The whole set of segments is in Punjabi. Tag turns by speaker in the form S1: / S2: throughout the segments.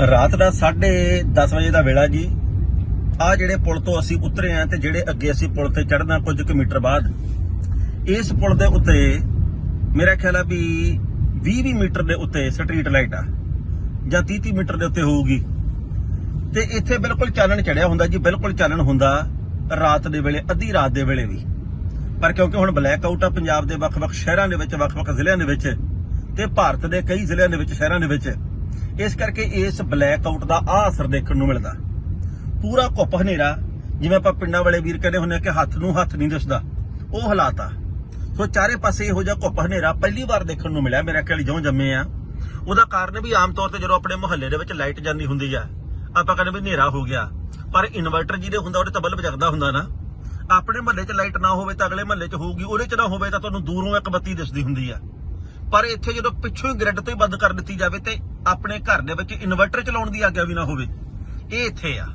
S1: ਰਾਤ ਦਾ 10:30 ਵਜੇ ਦਾ ਵੇਲਾ ਜੀ। ਆ ਜਿਹੜੇ ਪੁਲ ਤੋਂ ਅਸੀਂ ਉਤਰੇ ਆਂ ਤੇ ਜਿਹੜੇ ਅੱਗੇ ਅਸੀਂ ਪੁਲ ਤੇ ਚੜਨਾ ਕੁਝ ਕੁ ਮੀਟਰ ਬਾਅਦ। ਇਸ ਪੁਲ ਦੇ ਉੱਤੇ ਮੇਰਾ ਖਿਆਲ ਆ ਵੀ 20 ਮੀਟਰ ਦੇ ਉੱਤੇ ਸਟਰੀਟ ਲਾਈਟ ਆ, ਜਾਂ 30-30 ਮੀਟਰ ਦੇ ਉੱਤੇ ਹੋਊਗੀ। ਤੇ ਇੱਥੇ ਬਿਲਕੁਲ ਚਾਨਣ ਚੜਿਆ ਹੁੰਦਾ ਜੀ, ਬਿਲਕੁਲ ਚਾਨਣ ਹੁੰਦਾ ਰਾਤ ਦੇ ਵੇਲੇ, ਅੱਧੀ ਰਾਤ ਦੇ ਵੇਲੇ ਵੀ। ਪਰ ਕਿਉਂਕਿ ਹੁਣ ਬਲੈਕ ਆਊਟ ਆ ਪੰਜਾਬ ਦੇ ਵੱਖ-ਵੱਖ ਸ਼ਹਿਰਾਂ ਦੇ ਵਿੱਚ, ਵੱਖ-ਵੱਖ ਜ਼ਿਲ੍ਹਿਆਂ ਦੇ ਵਿੱਚ ਤੇ ਭਾਰਤ ਦੇ ਕਈ ਜ਼ਿਲ੍ਹਿਆਂ ਦੇ ਵਿੱਚ, ਸ਼ਹਿਰਾਂ ਦੇ ਵਿੱਚ ਇਸ ਕਰਕੇ ਇਸ ਬਲੈਕ ਆਊਟ ਦਾ ਆ ਅਸਰ ਦੇਖਣ ਨੂੰ ਮਿਲਦਾ। ਪੂਰਾ ਘੁੱਪ ਹਨੇਰਾ, ਜਿਵੇਂ ਆਪਾਂ ਪਿੰਡਾਂ ਵਾਲੇ ਵੀਰ ਕਹਿੰਦੇ ਹੁੰਦੇ ਆ ਕਿ ਹੱਥ ਨੂੰ ਹੱਥ ਨਹੀਂ ਦਿਸਦਾ, ਉਹ ਹਾਲਾਤ ਆ। ਸੋ ਚਾਰੇ ਪਾਸੇ ਇਹੋ ਜਿਹਾ ਘੁੱਪ ਹਨੇਰਾ ਪਹਿਲੀ ਵਾਰ ਦੇਖਣ ਨੂੰ ਮਿਲਿਆ, ਮੇਰੇ ਖਿਆਲ ਜਿਉਂ ਜੰਮੇ ਆ। ਉਹਦਾ ਕਾਰਨ ਵੀ ਆਮ ਤੌਰ ਤੇ ਜਦੋਂ ਆਪਣੇ ਮੁਹੱਲੇ ਦੇ ਵਿੱਚ ਲਾਈਟ ਜਾਂਦੀ ਹੁੰਦੀ ਆ, ਆਪਾਂ ਕਹਿੰਦੇ ਵੀ ਹਨੇਰਾ ਹੋ ਗਿਆ। ਪਰ ਇਨਵਰਟਰ ਜਿਹਦੇ ਹੁੰਦਾ, ਉਹਦੇ ਤਾਂ ਬਲਬ ਜਗਦਾ ਹੁੰਦਾ ਨਾ। ਆਪਣੇ ਮੁਹੱਲੇ 'ਚ ਲਾਈਟ ਨਾ ਹੋਵੇ ਤਾਂ ਅਗਲੇ ਮਹੱਲੇ 'ਚ ਹੋਊਗੀ, ਉਹਦੇ 'ਚ ਨਾ ਹੋਵੇ ਤਾਂ ਤੁਹਾਨੂੰ ਦੂਰੋਂ ਇੱਕ ਬੱਤੀ ਦਿਸਦੀ ਹੁੰਦੀ ਆ। ਪਰ ਇੱਥੇ ਜਦੋਂ ਪਿੱਛੋਂ ਹੀ ਗ੍ਰਿਡ ਤੋਂ ਹੀ ਬੰਦ ਕਰ ਦਿੱਤੀ ਜਾਵੇ ਤੇ ਆਪਣੇ ਘਰ ਦੇ ਵਿੱਚ ਇਨਵਰਟਰ ਚਲਾਉਣ ਦੀ ਆਗਿਆ ਵੀ ਨਾ ਹੋਵੇ। ਇਹ ਇੱਥੇ ਆ।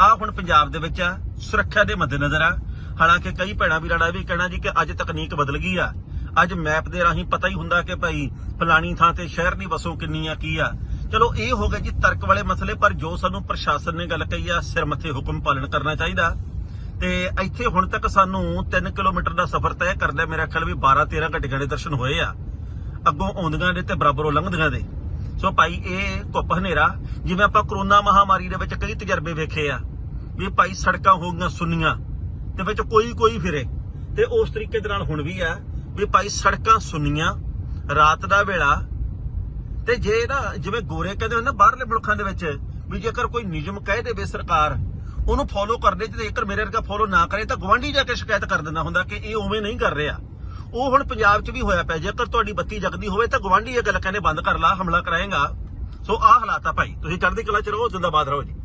S1: ਆ ਹੁਣ ਪੰਜਾਬ ਦੇ ਵਿੱਚ ਆ। ਸੁਰੱਖਿਆ ਦੇ ਮੱਦੇਨਜ਼ਰ ਆ। ਹਾਲਾਂਕਿ ਕਈ ਭੈਣਾਂ ਵੀਰਾਂ ਦਾ ਇਹ ਵੀ ਕਹਿਣਾ ਜੀ ਕਿ ਅੱਜ ਤਕਨੀਕ ਬਦਲ ਗਈ ਆ। ਅੱਜ ਮੈਪ ਦੇ ਰਾਹੀਂ ਪਤਾ ਹੀ ਹੁੰਦਾ ਕਿ ਭਾਈ ਫਲਾਣੀ ਥਾਂ ਤੇ ਸ਼ਹਿਰ ਦੀ ਵਸੋਂ ਕਿੰਨੀ ਆ, ਕੀ ਆ। ਚਲੋ ਇਹ ਹੋ ਗਏ ਜੀ ਤਰਕ ਵਾਲੇ ਮਸਲੇ, ਪਰ ਜੋ ਸਾਨੂੰ ਪ੍ਰਸ਼ਾਸਨ ਨੇ ਗੱਲ ਕਹੀ ਆ, ਸਿਰ ਮੱਥੇ ਹੁਕਮ ਪਾਲਣ ਕਰਨਾ ਚਾਹੀਦਾ। ਤੇ ਇੱਥੇ ਹੁਣ ਤੱਕ ਸਾਨੂੰ 3 ਕਿਲੋਮੀਟਰ ਦਾ ਸਫ਼ਰ ਤੈਅ ਕਰਦਾ ਮੇਰਾ ਖਿਆਲ ਵੀ 12 13 ਘੰਟਿਆਂ ਦੇ ਦਰਸ਼ਨ ਹੋਏ ਆ। ਅੱਗੋਂ ਆਉਂਦੀਆਂ ਦੇ ਤੇ ਬਰਾਬਰੋਂ ਲੰਘਦੀਆਂ ਦੇ ਸੋ ਭਾਈ, ਇਹ ਧੁੱਪ ਹਨੇਰਾ, ਜਿਵੇਂ ਆਪਾਂ ਕਰੋਨਾ ਮਹਾਮਾਰੀ ਦੇ ਵਿੱਚ ਕਈ ਤਜਰਬੇ ਵੇਖੇ ਆ, ਵੀ ਭਾਈ ਸੜਕਾਂ ਹੋ ਗਈਆਂ ਸੁੰਨੀਆਂ, ਤੇ ਵਿੱਚ ਕੋਈ ਕੋਈ ਫਿਰੇ। ਤੇ ਉਸ ਤਰੀਕੇ ਦੇ ਨਾਲ ਹੁਣ ਵੀ ਆ, ਵੀ ਭਾਈ ਸੜਕਾਂ ਸੁੰਨੀਆਂ, ਰਾਤ ਦਾ ਵੇਲਾ। ਤੇ ਜੇ ਨਾ, ਜਿਵੇਂ ਗੋਰੇ ਕਹਿੰਦੇ ਹੁੰਦੇ ਨਾ ਬਾਹਰਲੇ ਮੁਲਕਾਂ ਦੇ ਵਿੱਚ, ਵੀ ਜੇਕਰ ਕੋਈ ਨਿਯਮ ਕਹਿ ਦੇਵੇ ਸਰਕਾਰ, ਉਹਨੂੰ ਫੋਲੋ ਕਰਦੇ ਤੇ ਜੇਕਰ ਮੇਰੇ ਵਰਗਾ ਫੋਲੋ ਨਾ ਕਰੇ, ਤਾਂ ਗਵਾਂਢੀ ਜਾ ਕੇ ਸ਼ਿਕਾਇਤ ਕਰ ਦਿੰਦਾ ਹੁੰਦਾ ਕਿ ਇਹ ਉਵੇਂ ਨਹੀਂ ਕਰ ਰਿਹਾ। ਉਹ ਹੁਣ ਪੰਜਾਬ 'ਚ ਵੀ ਹੋਇਆ ਪਿਆ, ਜੇਕਰ ਤੁਹਾਡੀ ਬੱਤੀ ਜਗਦੀ ਹੋਵੇ ਤਾਂ ਗਵਾਂਢੀ ਇਹ ਗੱਲ ਕਹਿੰਦੇ, ਬੰਦ ਕਰ ਲਾ, ਹਮਲਾ ਕਰਾਏਗਾ। ਸੋ ਆਹ ਹਾਲਾਤ ਆ ਭਾਈ, ਤੁਸੀਂ ਚੜ੍ਹਦੀ ਕਲਾ 'ਚ ਰਹੋ, ਜਿੰਦਾਬਾਦ ਰਹੋ ਜੀ।